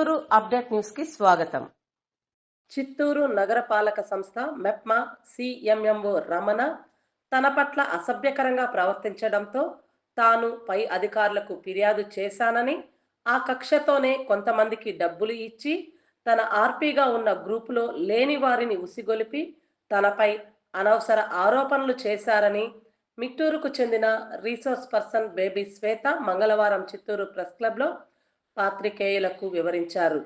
Chittoor update న్యూస్కి స్వాగతం. చిత్తూరు నగరపాలక సంస్థ మెప్మా సిఎంఎంఓ రమణ తన పట్ల అసభ్యకరంగా ప్రవర్తించడంతో తాను పై అధికారులకు ఫిర్యాదు చేశానని ఆ కక్షతోనే కొంతమందికి డబ్బులు ఇచ్చి తన ఆర్పీగా ఉన్న గ్రూపులో లేని వారిని ఉసిగొలిపి తనపై అనవసర ఆరోపణలు చేశారని మిట్టూరుకు చెందిన రీసోర్స్ పర్సన్ బేబీ శ్వేత మంగళవారం చిత్తూరు ప్రెస్ క్లబ్లో పాత్రికేయులకు వివరించారు.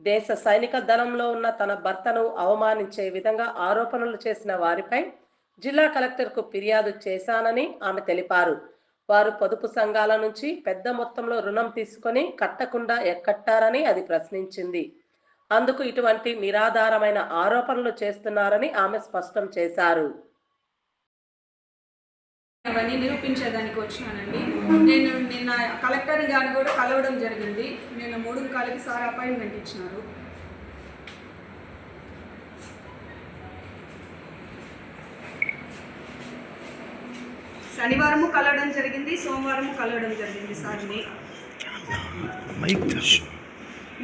దేశ సైనిక దళంలో ఉన్న తన భర్తను అవమానించే విధంగా ఆరోపణలు చేసిన వారిపై జిల్లా కలెక్టర్కు ఫిర్యాదు చేశానని ఆమె తెలిపారు. వారు పొదుపు సంఘాల నుంచి పెద్ద మొత్తంలో రుణం తీసుకొని కట్టకుండా ఎక్కట్టారని అది ప్రశ్నించింది. అందుకు ఇటువంటి నిరాధారమైన ఆరోపణలు చేస్తున్నారని ఆమె స్పష్టం చేశారు. అవన్నీ నిరూపించేదానికి వచ్చినానండి. నేను నిన్న కలెక్టర్ గారిని కూడా కలవడం జరిగింది. నేను మూడు కాలకి సార్ అపాయింట్మెంట్ ఇచ్చినారు. శనివారము కలవడం జరిగింది సోమవారము కలవడం జరిగింది సార్ని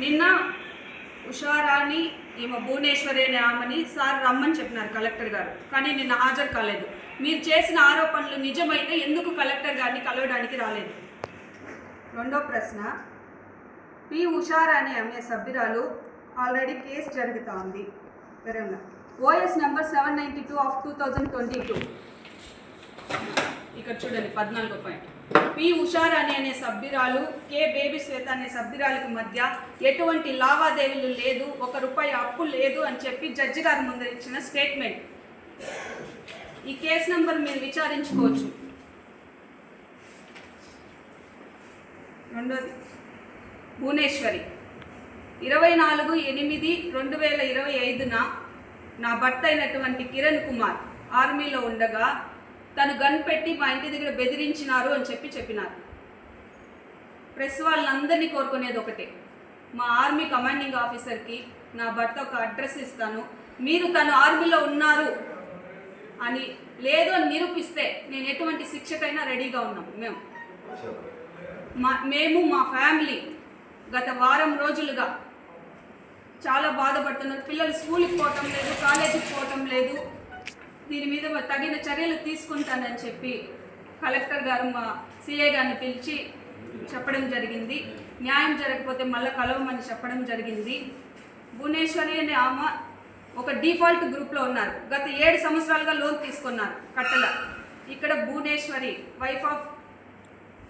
నిన్న ఉషారాణి ఈమె భువనేశ్వరి అనే ఆమెని సార్ రమ్మని చెప్పినారు కలెక్టర్ గారు. కానీ నిన్న హాజరు కాలేదు. మీరు చేసిన ఆరోపణలు నిజమైతే ఎందుకు కలెక్టర్ గారిని కలవడానికి రాలేదు? రెండో ప్రశ్న పి. ఉషారాణి అనే సభ్యురాలు ఆల్రెడీ కేసు జరుగుతూ ఉంది వివరంగా. OS number seven ninety two of two thousand twenty two. ఇక్కడ చూడండి పద్నాలుగో పాయింట్. పి. ఉషారాణి అనే సభ్యురాలు కే. బేబీ శ్వేత అనే సభ్యురాలకు మధ్య ఎటువంటి లావాదేవీలు లేదు ఒక రూపాయి అప్పు లేదు అని చెప్పి జడ్జి గారి ముందర ఇచ్చిన స్టేట్మెంట్. ఈ కేసు నంబర్ మీరు విచారించుకోవచ్చు. రెండోది భువనేశ్వరి. ఇరవై నాలుగు ఎనిమిది రెండు వేల ఇరవై ఐదున నా భర్త అయినటువంటి కిరణ్ కుమార్ ఆర్మీలో ఉండగా తను గన్ పెట్టి మా ఇంటి దగ్గర బెదిరించినారు అని చెప్పి చెప్పినారు. ప్రెస్ వాళ్ళందరినీ కోరుకునేది ఒకటే. మా ఆర్మీ కమాండింగ్ ఆఫీసర్కి నా భర్త ఒక అడ్రస్ ఇస్తాను. మీరు తను ఆర్మీలో ఉన్నారు అని లేదు అని నిరూపిస్తే నేను ఎటువంటి శిక్షకైనా రెడీగా ఉన్నాం మేము. మా మేము మా ఫ్యామిలీ గత వారం రోజులుగా చాలా బాధపడుతున్నారు పిల్లలు స్కూల్కి పోవటం లేదు కాలేజీకి పోవటం లేదు. దీని మీద తగిన చర్యలు తీసుకుంటానని చెప్పి కలెక్టర్ గారు మా సిఐ గారిని పిలిచి చెప్పడం జరిగింది. న్యాయం జరగకపోతే మళ్ళీ కలవమని చెప్పడం జరిగింది. భువనేశ్వరి అనే ఆమె ఒక డిఫాల్ట్ గ్రూప్లో ఉన్నారు. గత ఏడు సంవత్సరాలుగా లోన్ తీసుకున్నారు కట్టల. ఇక్కడ భువనేశ్వరి వైఫ్ ఆఫ్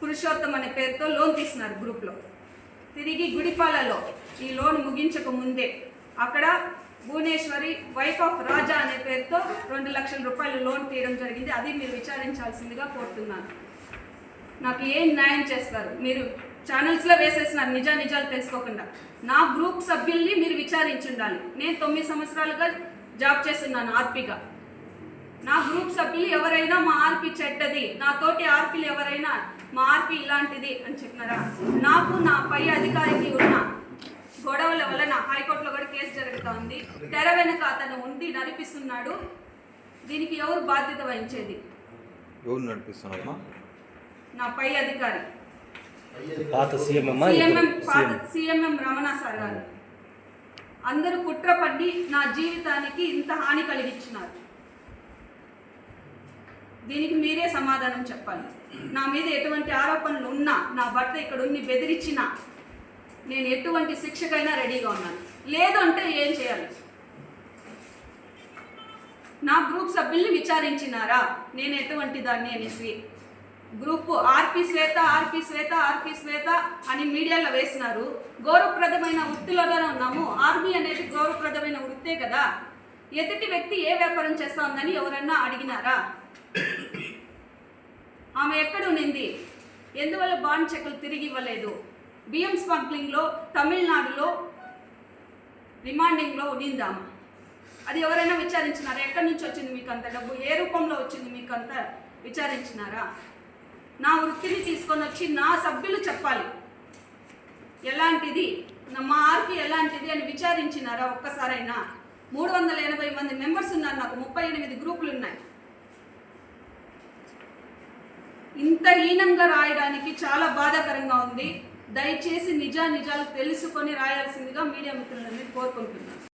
పురుషోత్తం అనే పేరుతో లోన్ తీసినారు గ్రూప్లో తిరిగి గుడిపాలలో ఈ లోన్ ముగించక ముందే అక్కడ భువనేశ్వరి వైఫ్ ఆఫ్ రాజా అనే పేరుతో రెండు లక్షల రూపాయలు లోన్ తీయడం జరిగింది. అది మీరు విచారించాల్సిందిగా కోరుతున్నాను. నాకు ఏం న్యాయం చేస్తారు? మీరు ఛానల్స్లో వేసేసినారు నిజా నిజాలు తెలుసుకోకుండా. నా గ్రూప్ సభ్యుల్ని మీరు విచారించి ఉండాలి నేను తొమ్మిది సంవత్సరాలుగా జాబ్ చేస్తున్నాను ఆర్పీగా. నా గ్రూప్ సభ్యులు ఎవరైనా మా ఆర్పీ చెడ్డది నా తోటి ఆర్పీలు ఎవరైనా మా ఆర్పీ ఇలాంటిది అని చెప్పినారా? నాకు నా పై అధికారికి ఉన్న గొడవల వలన హైకోర్టులో కూడా కేసు జరుగుతూ ఉంది. తెర వెనుక అతను ఉండి నడిపిస్తున్నాడు. దీనికి ఎవరు బాధ్యత వహించేది? ఎవరు నడిపిస్తున్నారమ్మా? నా పై అధికారి. పాత సిఎంఎం రమణ సార్ గారు. అందరూ కుట్ర పడి నా జీవితానికి ఇంత హాని కలిగించినారు. దీనికి మీరే సమాధానం చెప్పాలి. నా మీద ఎటువంటి ఆరోపణలు ఉన్నా నా భర్త ఇక్కడ ఉండి బెదిరించినా నేను ఎటువంటి శిక్షకైనా రెడీగా ఉన్నాను. లేదు అంటే ఏం చేయాలి? నా గ్రూప్ సభ్యుల్ని విచారించినారా? నేను ఎటువంటి దాన్ని అనేసి? Group RP Shweta RP Shweta RP Shweta అని మీడియాలో వేసినారు. గౌరవప్రదమైన వృత్తిలోనే ఉన్నాము. ఆర్మీ అనేది గౌరవప్రదమైన వృత్తే కదా. ఎదుటి వ్యక్తి ఏ వ్యాపారం చేస్తా ఉందని ఎవరన్నా అడిగినారా? ఆమె ఎక్కడ ఉన్నింది ఎందువల్ల బాండ్ చెక్కులు తిరిగి ఇవ్వలేదు? బియ్యం స్మగ్లింగ్లో తమిళనాడులో రిమాండింగ్లో ఉన్నిందామా అది ఎవరైనా విచారించినారా? ఎక్కడి నుంచి వచ్చింది మీకు అంత డబ్బు? ఏ రూపంలో వచ్చింది మీకు అంత విచారించినారా? నా వృత్తిని తీసుకొని వచ్చి నా సభ్యులు చెప్పాలి. ఎలాంటిది? నా- మా ఆర్పి ఎలాంటిది అని విచారించినారా ఒక్కసారైనా? మూడు వందల ఎనభై మంది మెంబర్స్ ఉన్నారు నాకు ముప్పై ఎనిమిది గ్రూపులు ఉన్నాయి. ఇంత హీనంగా రాయడానికి చాలా బాధాకరంగా ఉంది. దయచేసి నిజా నిజాలు తెలుసుకొని రాయాల్సిందిగా మీడియా మిత్రులని కోరుకుంటున్నాను.